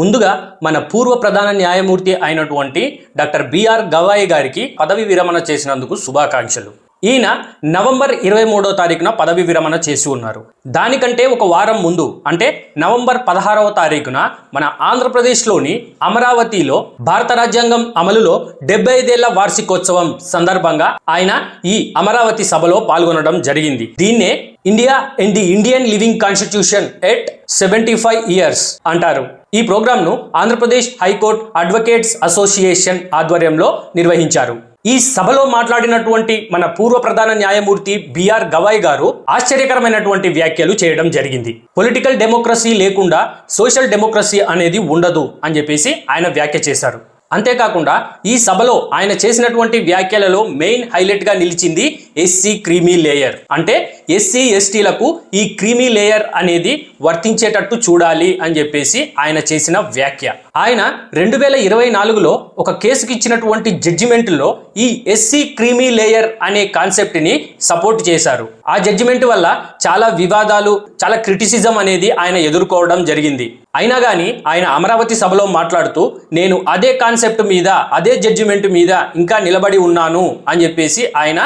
ముందుగా మన పూర్వ ప్రధాన న్యాయమూర్తి అయినటువంటి డాక్టర్ బిఆర్ గవాయి గారికి పదవి విరమణ చేసినందుకు శుభాకాంక్షలు. ఈయన నవంబర్ ఇరవై మూడో తారీఖున పదవి విరమణ చేసి ఉన్నారు. దానికంటే ఒక వారం ముందు అంటే నవంబర్ పదహారవ తారీఖున మన ఆంధ్రప్రదేశ్లోని అమరావతిలో భారత రాజ్యాంగం అమలులో డెబ్బై ఐదేళ్ళ వార్షికోత్సవం సందర్భంగా ఆయన ఈ అమరావతి సభలో పాల్గొనడం జరిగింది. దీన్నే India and the Indian living constitution at seventy five years అంటారు. ఈ ప్రోగ్రాంను Andhra Pradesh high court advocates association ఆధ్వర్యంలో నిర్వహించారు. ఈ సభలో మాట్లాడినటువంటి మన పూర్వ ప్రధాన న్యాయమూర్తి బిఆర్ గవాయ్ గారు ఆశ్చర్యకరమైనటువంటి వ్యాఖ్యలు చేయడం జరిగింది. పొలిటికల్ డెమోక్రసీ లేకుండా సోషల్ డెమోక్రసీ అనేది ఉండదు అని చెప్పేసి ఆయన వ్యాఖ్య చేశారు. అంతేకాకుండా ఈ సభలో ఆయన చేసినటువంటి వ్యాఖ్యలలో మెయిన్ హైలైట్గా నిలిచింది ఎస్సీ క్రీమీ లేయర్. అంటే ఎస్సీ ఎస్టీలకు ఈ క్రీమీ లేయర్ అనేది వర్తించేటట్టు చూడాలి అని చెప్పేసి ఆయన చేసిన వ్యాఖ్య. ఆయన రెండు వేల ఇరవై నాలుగులో ఒక కేసుకి ఇచ్చినటువంటి జడ్జిమెంట్లో ఈ ఎస్సీ క్రీమీ లేయర్ అనే కాన్సెప్ట్ని సపోర్ట్ చేశారు. ఆ జడ్జిమెంట్ వల్ల చాలా వివాదాలు చాలా క్రిటిసిజం అనేది ఆయన ఎదుర్కోవడం జరిగింది. అయినా కానీ ఆయన అమరావతి సభలో మాట్లాడుతూ నేను అదే కాన్సెప్ట్ మీద అదే జడ్జిమెంట్ మీద ఇంకా నిలబడి ఉన్నాను అని చెప్పేసి ఆయన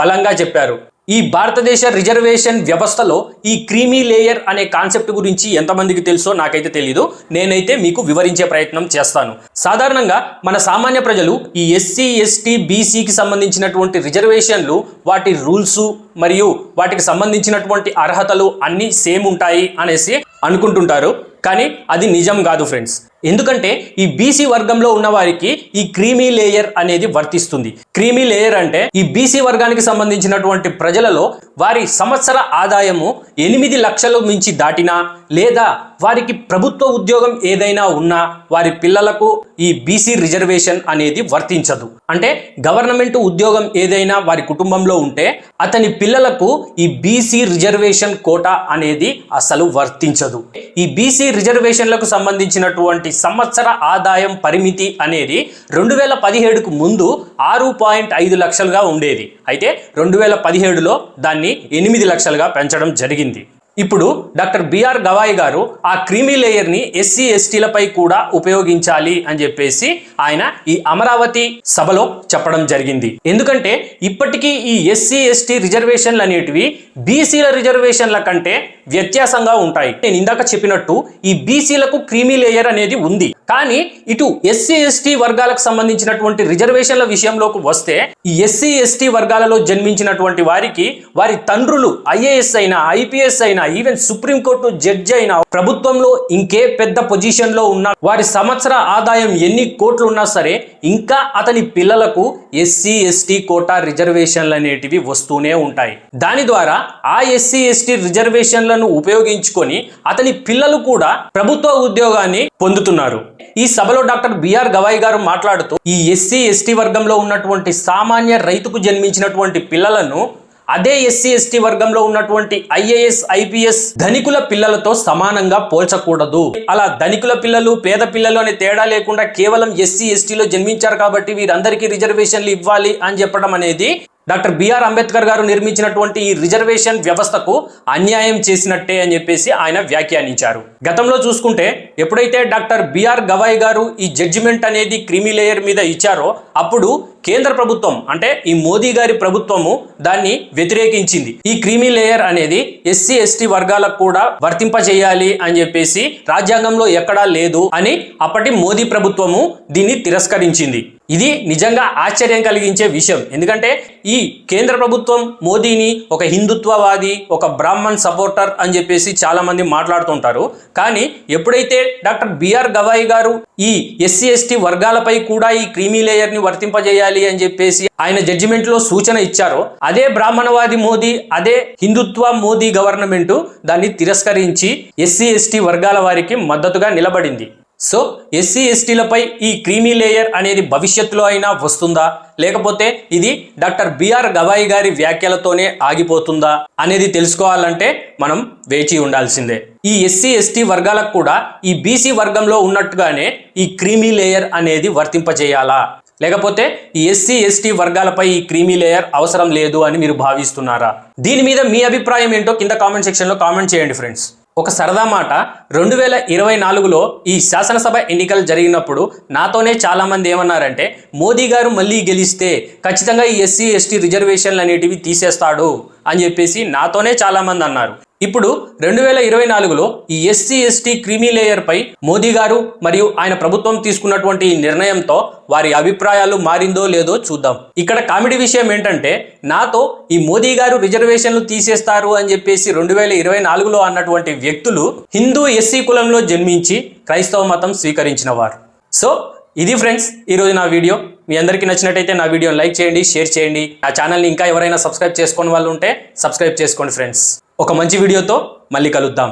బలంగా చెప్పారు. ఈ భారతదేశ రిజర్వేషన్ వ్యవస్థలో ఈ క్రీమీ లేయర్ అనే కాన్సెప్ట్ గురించి ఎంతమందికి తెలుసో నాకైతే తెలీదు. నేనైతే మీకు వివరించే ప్రయత్నం చేస్తాను. సాధారణంగా మన సామాన్య ప్రజలు ఈ ఎస్సీ ఎస్టీ బీసీకి సంబంధించినటువంటి రిజర్వేషన్లు వాటి రూల్స్ మరియు వాటికి సంబంధించినటువంటి అర్హతలు అన్నీ సేమ్ ఉంటాయి అనేసి అనుకుంటుంటారు. కానీ అది నిజం కాదు ఫ్రెండ్స్. ఎందుకంటే ఈ బీసీ వర్గంలో ఉన్న వారికి ఈ క్రీమీ లేయర్ అనేది వర్తిస్తుంది. క్రీమీ లేయర్ అంటే ఈ బీసీ వర్గానికి సంబంధించినటువంటి ప్రజలలో వారి సంవత్సర ఆదాయము ఎనిమిది లక్షలు మించి దాటినా లేదా వారికి ప్రభుత్వ ఉద్యోగం ఏదైనా ఉన్నా వారి పిల్లలకు ఈ బీసీ రిజర్వేషన్ అనేది వర్తించదు. అంటే గవర్నమెంట్ ఉద్యోగం ఏదైనా వారి కుటుంబంలో ఉంటే అతని పిల్లలకు ఈ బీసీ రిజర్వేషన్ కోటా అనేది అసలు వర్తించదు. ఈ బీసీ రిజర్వేషన్లకు సంబంధించినటువంటి సంవత్సర ఆదాయం పరిమితి అనేది రెండు వేల పదిహేడుకు ముందు ఆరు పాయింట్ ఐదు లక్షలుగా ఉండేది. అయితే రెండు వేల పదిహేడులో దాన్ని ఎనిమిది లక్షలుగా పెంచడం జరిగింది. ఇప్పుడు డాక్టర్ బిఆర్ గవాయ్ గారు ఆ క్రీమీ లేయర్ని ఎస్సీ ఎస్టీలపై కూడా ఉపయోగించాలి అని చెప్పేసి ఆయన ఈ అమరావతి సభలో చెప్పడం జరిగింది. ఎందుకంటే ఇప్పటికీ ఈ ఎస్సీ ఎస్టీ రిజర్వేషన్లు అనేటివి బీసీల రిజర్వేషన్ల కంటే వ్యత్యాసంగా ఉంటాయి. నేను ఇందాక చెప్పినట్టు ఈ బీసీలకు క్రీమీ లేయర్ అనేది ఉంది. కానీ ఇటు ఎస్సీ ఎస్టీ వర్గాలకు సంబంధించినటువంటి రిజర్వేషన్ల విషయంలోకి వస్తే ఈ ఎస్సీ ఎస్టీ వర్గాలలో జన్మించినటువంటి వారికి వారి తండ్రులు ఐఏఎస్ అయినా ఐపీఎస్ అయినా ఈవెన్ సుప్రీంకోర్టు జడ్జి అయినా ప్రభుత్వంలో ఇంకే పెద్ద పొజిషన్లో ఉన్న వారి సంవత్సర ఆదాయం ఎన్ని కోట్లు ఉన్నా సరే ఇంకా అతని పిల్లలకు ఎస్సీ ఎస్టీ కోటా రిజర్వేషన్లు అనేటివి వస్తూనే ఉంటాయి. దాని ద్వారా ఆ ఎస్సీ ఎస్టీ రిజర్వేషన్లను ఉపయోగించుకొని అతని పిల్లలు కూడా ప్రభుత్వ ఉద్యోగాన్ని పొందుతున్నారు. ఈ సభలో డాక్టర్ బిఆర్ గవాయ్ గారు మాట్లాడుతూ ఈ ఎస్సీ ఎస్టీ వర్గంలో ఉన్నటువంటి సామాన్య రైతుకు జన్మించినటువంటి పిల్లలను అదే ఎస్సీ ఎస్టీ వర్గంలో ఉన్నటువంటి ఐఏఎస్ ఐపీఎస్ ధనికుల పిల్లలతో సమానంగా పోల్చకూడదు. అలా ధనికుల పిల్లలు పేద పిల్లలు అనే తేడా లేకుండా కేవలం ఎస్సీ ఎస్టీలో జన్మించారు కాబట్టి వీరందరికీ రిజర్వేషన్లు ఇవ్వాలి అని చెప్పడం అనేది డాక్టర్ బిఆర్ అంబేద్కర్ గారు నిర్మించినటువంటి ఈ రిజర్వేషన్ వ్యవస్థకు అన్యాయం చేసినట్టే అని చెప్పేసి ఆయన వ్యాఖ్యానించారు. గతంలో చూసుకుంటే ఎప్పుడైతే డాక్టర్ బిఆర్ గవాయ్ గారు ఈ జడ్జిమెంట్ అనేది క్రిమి లేయర్ మీద ఇచ్చారో అప్పుడు కేంద్ర ప్రభుత్వం అంటే ఈ మోదీ గారి ప్రభుత్వము దాన్ని వ్యతిరేకించింది. ఈ క్రీమీ లేయర్ అనేది ఎస్సీ ఎస్టీ వర్గాలకు కూడా వర్తింపజేయాలి అని చెప్పేసి రాజ్యాంగంలో ఎక్కడా లేదు అని అప్పటి మోదీ ప్రభుత్వము దీన్ని తిరస్కరించింది. ఇది నిజంగా ఆశ్చర్యం కలిగించే విషయం. ఎందుకంటే ఈ కేంద్ర ప్రభుత్వం మోదీని ఒక హిందుత్వవాది ఒక బ్రాహ్మణ్ సపోర్టర్ అని చెప్పేసి చాలామంది మాట్లాడుతుంటారు. కానీ ఎప్పుడైతే డాక్టర్ బిఆర్ గవాయి గారు ఈ ఎస్సీ ఎస్టీ వర్గాలపై కూడా ఈ క్రీమీ లేయర్ని వర్తింపజేయాలి అని చెప్పేసి ఆయన జడ్జిమెంట్లో సూచన ఇచ్చారో అదే బ్రాహ్మణవాది మోదీ అదే హిందుత్వ మోదీ గవర్నమెంట్ దాన్ని తిరస్కరించి ఎస్సీ ఎస్టీ వర్గాల వారికి మద్దతుగా నిలబడింది. సో ఎస్సీ ఎస్టీలపై ఈ క్రీమీ లేయర్ అనేది భవిష్యత్తులో అయినా వస్తుందా? లేకపోతే ఇది డాక్టర్ బిఆర్ గవాయి గారి వ్యాఖ్యలతోనే ఆగిపోతుందా? అనేది తెలుసుకోవాలంటే మనం వేచి ఉండాల్సిందే. ఈ ఎస్సీ ఎస్టీ వర్గాలకు కూడా ఈ బీసీ వర్గంలో ఉన్నట్టుగానే ఈ క్రీమీ లేయర్ అనేది వర్తింపజేయాలా? లేకపోతే ఈ ఎస్సీ ఎస్టీ వర్గాలపై ఈ క్రీమీ లేయర్ అవసరం లేదు అని మీరు భావిస్తున్నారా? దీని మీద మీ అభిప్రాయం ఏంటో కింద కామెంట్ సెక్షన్లో కామెంట్ చేయండి ఫ్రెండ్స్. ఒక సరదా మాట. రెండు వేల ఇరవై నాలుగులో ఈ శాసనసభ ఎన్నికలు జరిగినప్పుడు నాతోనే చాలా మంది ఏమన్నారంటే మోదీ గారు మళ్ళీ గెలిస్తే ఖచ్చితంగా ఈ ఎస్సీ ఎస్టీ రిజర్వేషన్లు అనేటివి తీసేస్తాడు. అని చెప్పేసి నాతోనే చాలామంది అన్నారు. ఇప్పుడు రెండు వేల ఇరవై నాలుగులో ఈ ఎస్సీ ఎస్టీ క్రీమీ లేయర్ పై మోదీ గారు మరియు ఆయన ప్రభుత్వం తీసుకున్నటువంటి ఈ నిర్ణయంతో వారి అభిప్రాయాలు మారిందో లేదో చూద్దాం. ఇక్కడ కామెడీ విషయం ఏంటంటే నాతో ఈ మోదీ గారు రిజర్వేషన్లు తీసేస్తారు అని చెప్పేసి రెండు వేల ఇరవై నాలుగులో అన్నటువంటి వ్యక్తులు హిందూ ఎస్సీ కులంలో జన్మించి క్రైస్తవ మతం స్వీకరించిన వారు సో ఇది ఫ్రెండ్స్ ఈరోజు నా వీడియో. మీ అందరికీ నచ్చినట్టయితే నా వీడియోని లైక్ చేయండి షేర్ చేయండి. నా ఛానల్ని ఇంకా ఎవరైనా సబ్స్క్రైబ్ చేసుకుని వాళ్ళు ఉంటే సబ్స్క్రైబ్ చేసుకోండి ఫ్రెండ్స్. ఒక మంచి వీడియోతో మళ్ళీ కలుద్దాం.